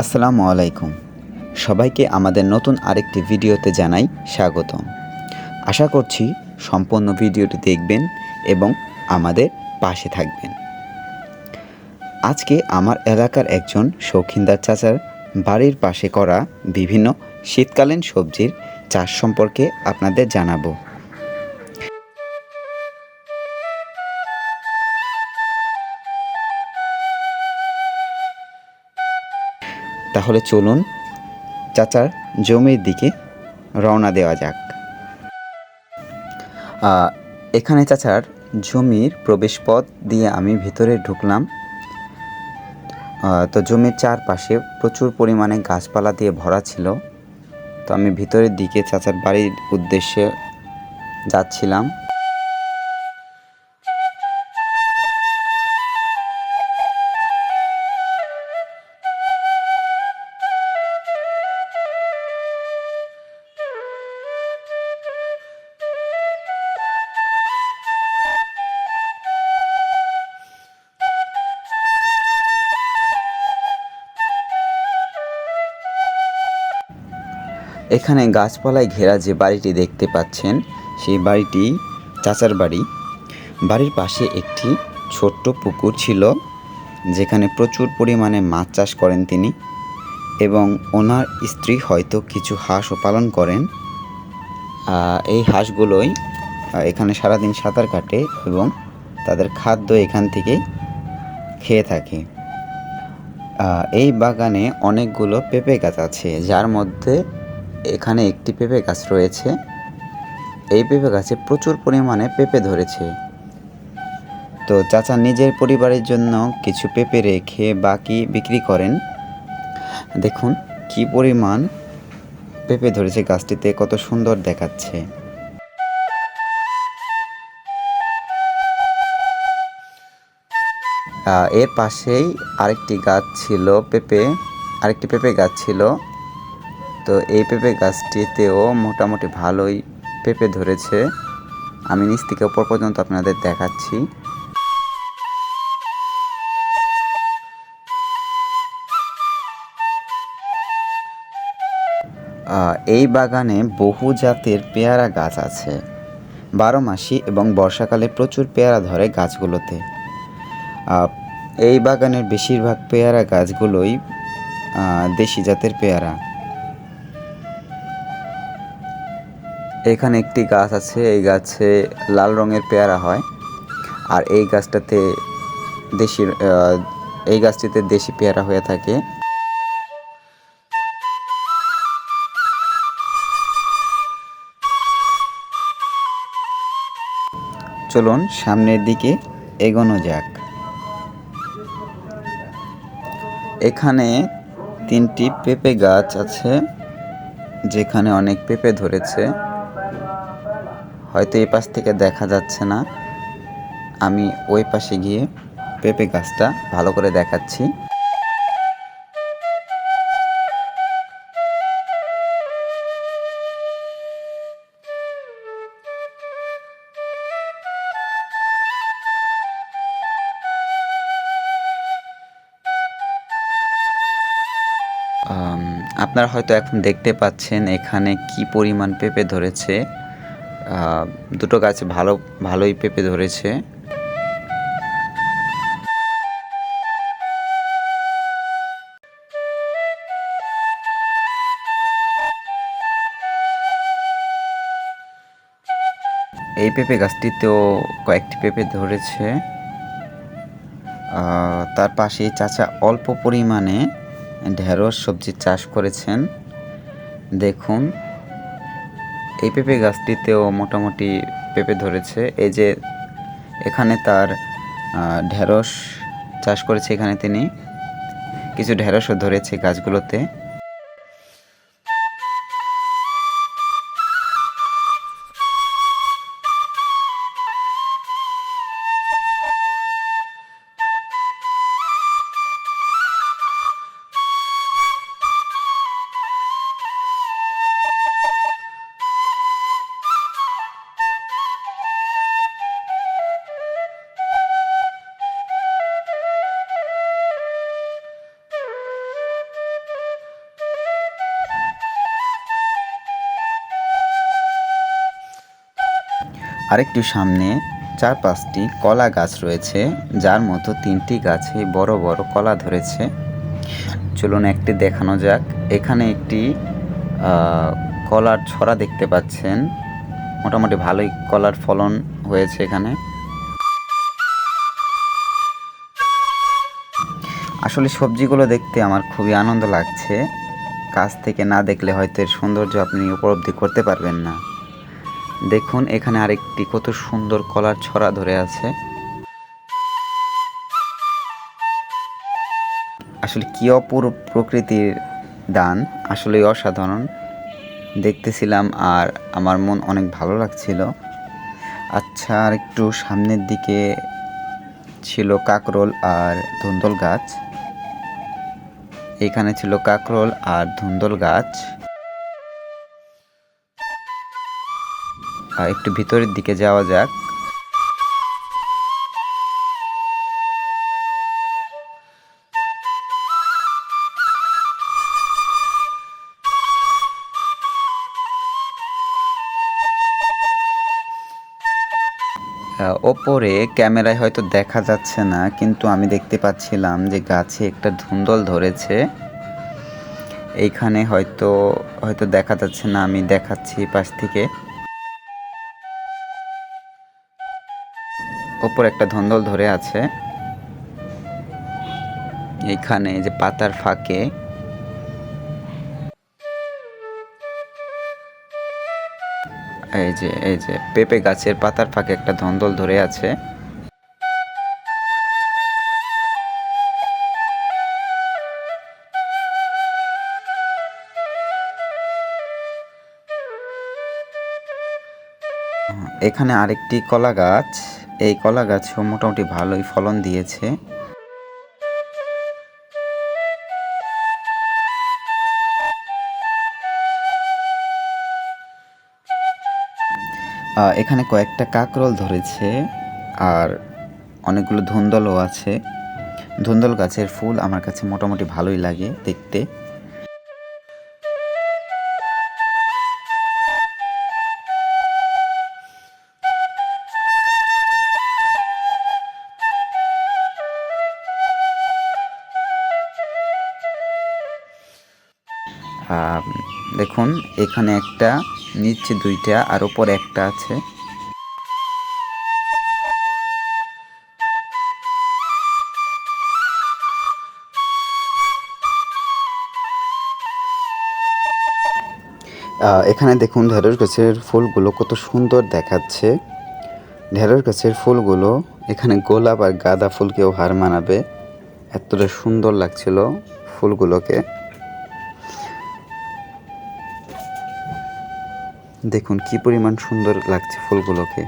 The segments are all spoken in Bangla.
আসসালামু আলাইকুম। সবাইকে আমাদের নতুন আরেকটি ভিডিওতে জানাই স্বাগতম। আশা করছি সম্পূর্ণ ভিডিওটি দেখবেন এবং আমাদের পাশে থাকবেন। আজকে আমার এলাকার একজন শৌখিনদার চাচার বাড়ির পাশে করা বিভিন্ন শীতকালীন সবজির চাষ সম্পর্কে আপনাদের জানাব। তাহলে চলুন চাচার জমির দিকে রওনা দেওয়া যাক। এখানে চাচার জমির প্রবেশপথ দিয়ে আমি ভিতরে ঢুকলাম। তো জমির চারপাশে প্রচুর পরিমাণে গাছপালা দিয়ে ভরা ছিল। তো আমি ভিতরের দিকে চাচার বাড়ির উদ্দেশ্যে যাচ্ছিলাম। এখানে গাছপালায় ঘেরা যে বাড়িটি দেখতে পাচ্ছেন, সেই বাড়িটি চাচার বাড়ি। বাড়ির পাশে একটি ছোট্ট পুকুর ছিল, যেখানে প্রচুর পরিমাণে মাছ চাষ করেন তিনি এবং ওনার স্ত্রী হয়তো কিছু হাঁসও পালন করেন। এই হাঁসগুলোই এখানে সারাদিন সাঁতার কাটে এবং তাদের খাদ্য এখান থেকেই খেয়ে থাকে। এই বাগানে অনেকগুলো পেঁপে গাছ আছে, যার মধ্যে এখানে একটি পেঁপে গাছ রয়েছে। এই পেঁপে গাছে প্রচুর পরিমাণে পেঁপে ধরেছে। তো চাচা নিজের পরিবারের জন্য কিছু পেঁপে রেখে বাকি বিক্রি করেন। দেখুন কি পরিমাণ পেঁপে ধরেছে গাছটিতে, কত সুন্দর দেখাচ্ছে। এর পাশেই আরেকটি গাছ ছিল পেঁপে, আরেকটি পেঁপে গাছ ছিল তো এই পেঁপে গাছটিতেও মোটামুটি ভালোই পেঁপে ধরেছে। আমি নিচ থেকে উপর পর্যন্ত আপনাদের দেখাচ্ছি। এই বাগানে বহু জাতের পেয়ারা গাছ আছে। বারো মাসি এবং বর্ষাকালে প্রচুর পেয়ারা ধরে গাছগুলোতে। এই বাগানের বেশিরভাগ পেয়ারা গাছগুলোই দেশি জাতের পেয়ারা। এখানে একটি গাছ আছে, এই গাছে লাল রঙের পেয়ারা হয়। আর এই গাছটাতে দেশি এই গাছটিতে দেশি পেয়ারা হয়ে থাকে। চলুন সামনের দিকে এগোনো যাক। এখানে তিনটি পেঁপে গাছ আছে, যেখানে অনেক পেঁপে ধরেছে। হয়তো এই পাশ থেকে দেখা যাচ্ছে না। আমি ওই পাশে গিয়ে পেঁপে গাছটা ভালো করে দেখাচ্ছি। আপনারা হয়তো এখন দেখতে পাচ্ছেন এখানে কি পরিমাণ পেঁপে ধরেছে। দুটো গাছে ভালো, ভালোই পেঁপে ধরেছে। এই পেঁপে গাছটিতেও কয়েকটি পেঁপে ধরেছে। তার পাশে চাচা অল্প পরিমাণে ঢেঁড়স সবজির চাষ করেছেন। দেখুন। এই পেঁপে গাছটিতেও মোটামুটি পেঁপে ধরেছে। এই যে এখানে তার ঢেঁড়স চাষ করেছে এখানে তিনি। কিছু ঢেঁড়সও ধরেছে গাছগুলোতে। আরেকটু সামনে চার পাঁচটি কলা গাছ রয়েছে, যার মতো তিনটি গাছে বড় বড় কলা ধরেছে। চলুন একটি দেখানো যাক। এখানে একটি কলার ছড়া দেখতে পাচ্ছেন। মোটামুটি ভালোই কলার ফলন হয়েছে এখানে। আসলে সবজিগুলো দেখতে আমার খুবই আনন্দ লাগছে। কাছ থেকে না দেখলে হয়তো এর সৌন্দর্য আপনি উপলব্ধি করতে পারবেন না। দেখুন, এখানে আরেকটি কত সুন্দর কলার ছড়া ধরে আছে। আসলে কি অপূর্ব প্রকৃতির দান আসলে অসাধারণ। দেখতেছিলাম আর আমার মন অনেক ভালো লাগছিল। আচ্ছা আর একটু সামনের দিকে ছিল কাকরোল আর ধুন্দল গাছ। এখানে ছিল কাকরোল আর ধুন্দল গাছ। একটু ভিতরের দিকে যাওয়া যাক। ওপরে ক্যামেরায় হয়তো দেখা যাচ্ছে না, কিন্তু আমি দেখতে পাচ্ছিলাম যে গাছে একটা ধুন্দল ধরেছে। এইখানে হয়তো হয়তো দেখা যাচ্ছে না, আমি দেখাচ্ছি পাশ থেকে। ওপর একটা ধন্দল ধরে আছে। এইখানে যে পাতার ফাঁকে। এই যে এই যে, পেঁপে গাছের পাতার ফাঁকে একটা ধন্দল ধরে আছে। এখানে আরেকটি কলা গাছ। এই কলা গাছও মোটামুটি ভালোই ফলন দিয়েছে। এখানে কয়েকটা কাকরোল ধরেছে আর অনেকগুলো ধুন্দলও আছে। ধুন্দল গাছের ফুল আমার কাছে মোটামুটি ভালোই লাগে দেখতে। দেখুন, এখানে একটা, নিচে দুইটা, আর উপরে একটা আছে। এখানে দেখুন ঢেঁড়স গাছের ফুলগুলো কত সুন্দর দেখাচ্ছে। ঢেঁড়স গাছের ফুলগুলো, এখানে গোলাপ আর গাঁদা ফুলকেও হার মানাবে। এতটা সুন্দর লাগছিল ফুলগুলোকে। দেখুন কি পরিমাণ সুন্দর লাগছে ফুলগুলোকে।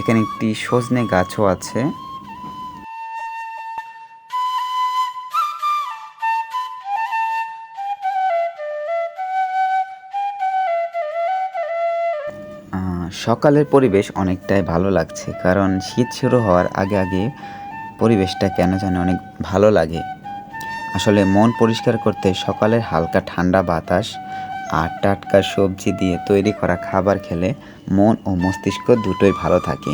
এখানে একটি সজনে গাছও আছে। সকালের পরিবেশ অনেকটাই ভালো লাগছে, কারণ শীত শুরু হওয়ার আগে আগে পরিবেশটা কেন জানি অনেক ভালো লাগে। আসলে মন পরিষ্কার করতে সকালের হালকা ঠান্ডা বাতাস আর টাটকা সবজি দিয়ে তৈরি করা খাবার খেলে মন ও মস্তিষ্ক দুটোই ভালো থাকে।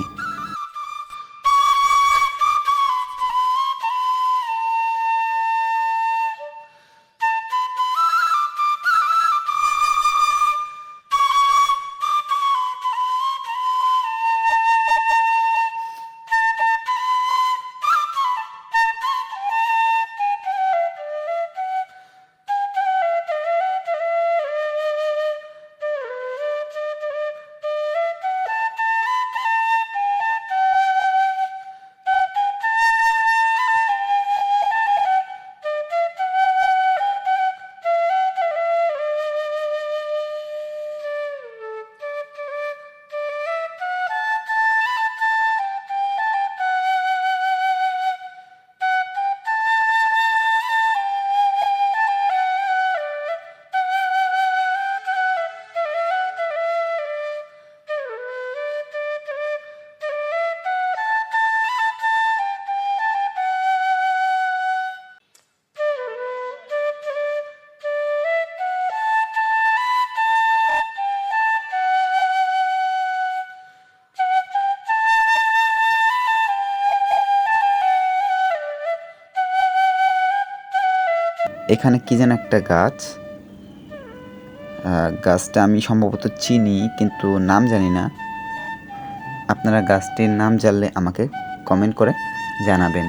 এখানে কি যেন একটা গাছ। গাছটা আমি সম্ভবত চিনি, কিন্তু নাম জানি না। আপনারা গাছটির নাম জানলে আমাকে কমেন্ট করে জানাবেন।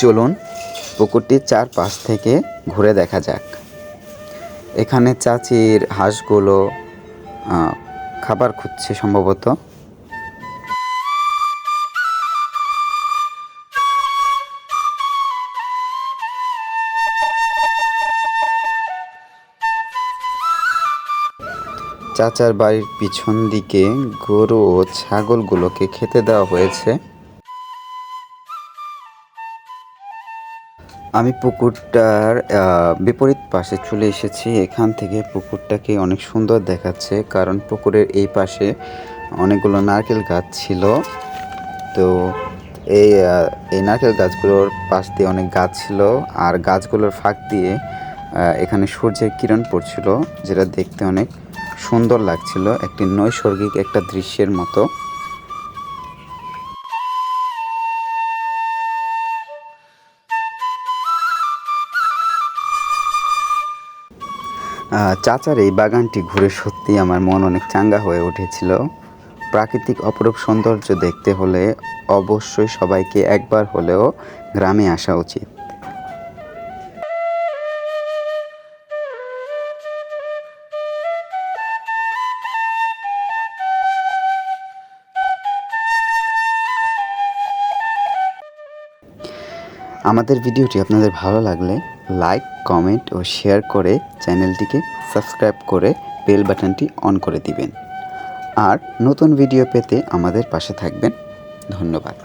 চলুন পুকুরটির চারপাশ থেকে ঘুরে দেখা যাক। এখানে চাচির হাঁসগুলো খাবার খুঁজছে সম্ভবত। চাচার বাড়ির পিছন দিকে গরু ও ছাগলগুলোকে খেতে দেওয়া হয়েছে। আমি পুকুরটার বিপরীত পাশে চলে এসেছি। এখান থেকে পুকুরটাকে অনেক সুন্দর দেখাচ্ছে, কারণ পুকুরের এই পাশে অনেকগুলো নারকেল গাছ ছিল। তো এই এই নারকেল গাছগুলোর পাশ দিয়ে অনেক গাছ ছিল, আর গাছগুলোর ফাঁক দিয়ে এখানে সূর্যের কিরণ পড়ছিল, যেটা দেখতে অনেক সুন্দর লাগছিল। একটি নৈসর্গিক একটা দৃশ্যের মতো। চাচার এই বাগানটি ঘুরে সত্যি আমার মন অনেক চাঙ্গা হয়ে উঠেছিল। প্রাকৃতিক অপরূপ সৌন্দর্য দেখতে হলে অবশ্যই সবাইকে একবার হলেও গ্রামে আসা উচিত। আমাদের ভিডিওটি আপনাদের ভালো লাগলে লাইক কমেন্ট ও শেয়ার করে চ্যানেলটিকে সাবস্ক্রাইব করে বেল বাটনটি অন করে দিবেন। আর নতুন ভিডিও পেতে আমাদের পাশে থাকবেন। ধন্যবাদ।